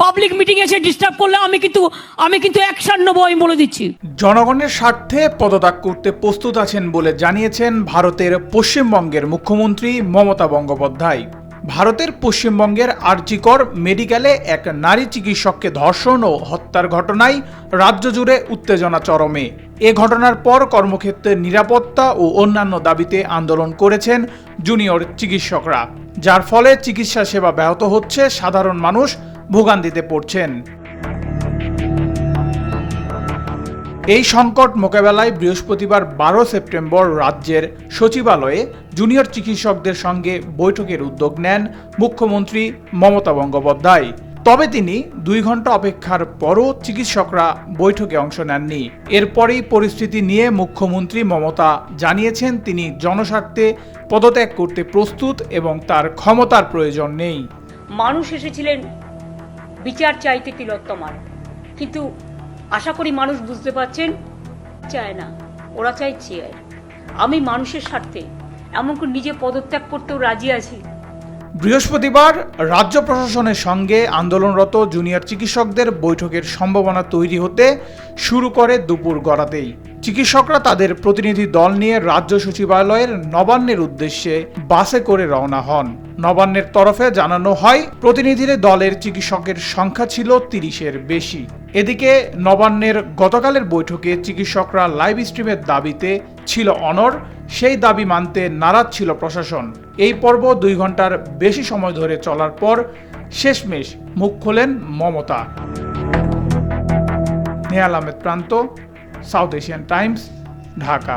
Public meeting এসে disturb করলে আমি কিন্তু আমি কিন্তু অ্যাকশন নেব, আমি বলে দিচ্ছি। জনগণের স্বার্থে পদত্যাগ করতে প্রস্তুত আছেন বলে জানিয়েছেন ভারতের পশ্চিমবঙ্গের মুখ্যমন্ত্রী মমতা বন্দ্যোপাধ্যায়। ভারতের পশ্চিমবঙ্গের আর্জিকর মেডিকেলে এক নারী চিকিৎসককে ধর্ষণ ও হত্যার ঘটনায় রাজ্য জুড়ে উত্তেজনা চরমে। এ ঘটনার পর কর্মক্ষেত্রে নিরাপত্তা ও অন্যান্য দাবিতে আন্দোলন করেছেন জুনিয়র চিকিৎসকরা। যার ফলে চিকিৎসা সেবা ব্যাহত হচ্ছে সাধারণ মানুষ ভোগান্তিতে পড়ছেন। এই সংকট মোকাবেলায় বৃহস্পতিবার বারো সেপ্টেম্বর রাজ্যের সচিবালয়ে জুনিয়র চিকিৎসকদের সঙ্গে বৈঠকের উদ্যোগ নেন মুখ্যমন্ত্রী মমতা বন্দ্যোপাধ্যায়। তবে তিনি দুই ঘণ্টা অপেক্ষার পরও চিকিৎসকরা বৈঠকে অংশ নেননি। এরপরেই পরিস্থিতি নিয়ে মুখ্যমন্ত্রী মমতা জানিয়েছেন, তিনি জনস্বার্থে পদত্যাগ করতে প্রস্তুত এবং তার ক্ষমতার প্রয়োজন নেই। মানুষ এসেছিলেন বিচার চাইতে তিলোত্তমার। কিন্তু আশা করি মানুষ বুঝতে পারছেন, চায় না, ওরা চাই চেয়ার আমি মানুষের স্বার্থে এমনকি নিজে পদত্যাগ করতেও রাজি আছি। বৃহস্পতিবার রাজ্য প্রশাসনের সঙ্গে আন্দোলনরত জুনিয়র চিকিৎসকদের বৈঠকের সম্ভাবনা তৈরি হতে শুরু করে দুপুর গড়াতেই। চিকিৎসকরা তাদের প্রতিনিধি দল নিয়ে রাজ্য সচিবালয়ের নবান্নের উদ্দেশ্যে বাসে করে রওনা হন। নবান্নের তরফে জানানো হয়, প্রতিনিধির দলের চিকিৎসকের সংখ্যা ছিল তিরিশের বেশি। এদিকে নবান্নের গতকালের বৈঠকে চিকিৎসকরা লাইভ স্ট্রিমের দাবিতে ছিল অনর সেই দাবি মানতে নারাজ ছিল প্রশাসন। এই পর্ব দুই ঘণ্টার বেশি সময় ধরে চলার পর শেষমেশ মুখ খোলেন মমতা। নেহাল আহমেদ প্রান্ত সাউথ এশিয়ান টাইমস ঢাকা